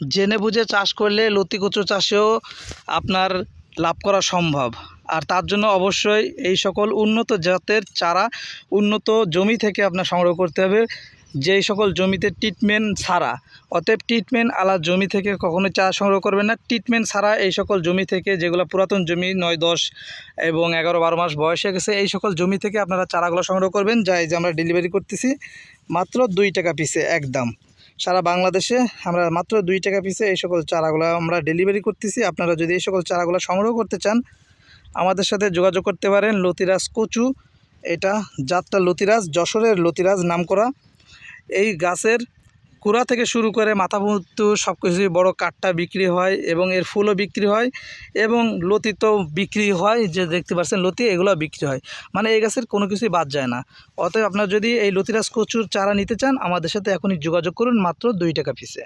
জেনে বুঝে চাষ করলে লতি কচু চাষেও আপনার লাভ করা সম্ভব। আর তার জন্য অবশ্যই এই সকল উন্নত জাতের চারা, উন্নত জমি থেকে আপনার সংগ্রহ করতে হবে। যেই সকল জমিতে ট্রিটমেন্ট ছাড়া অতএব ট্রিটমেন্ট আলা জমি থেকে কখনোই চারা সংগ্রহ করবেন না। ট্রিটমেন্ট ছাড়া এই সকল জমি থেকে, যেগুলো পুরাতন জমি, নয়, দশ এবং এগারো, বারো মাস বয়স হয়ে গেছে, এই সকল জমি থেকে আপনারা চারাগুলো সংগ্রহ করবেন। যা এই যে আমরা ডেলিভারি করতেছি, মাত্র দুই টাকা পিসে একদম। সারা বাংলাদেশে আমরা মাত্র দুই টাকা পিসে এই সকল চারাগুলো আমরা ডেলিভারি করতেছি। আপনারা যদি এই সকল চারাগুলো সংগ্রহ করতে চান, আমাদের সাথে যোগাযোগ করতে পারেন লতিরাজ কচু। এটা জাতটা লতিরাজ, যশোরের লতিরাজ নাম করা এই গাছের কুড়া থেকে শুরু করে মাথা পর্যন্ত সব কিছুই বড়ো কাঠটা বিক্রি হয় এবং এর ফুলও বিক্রি হয় এবং লতি তো বিক্রি হয়, যে দেখতে পাচ্ছেন লতি এগুলো বিক্রি হয়। মানে এই গাছের কোনো কিছুই বাদ যায় না। অতএব আপনার যদি এই লতিরাজ কচুর চারা নিতে চান, আমাদের সাথে এখনই যোগাযোগ করুন মাত্র দুই টাকা পিসে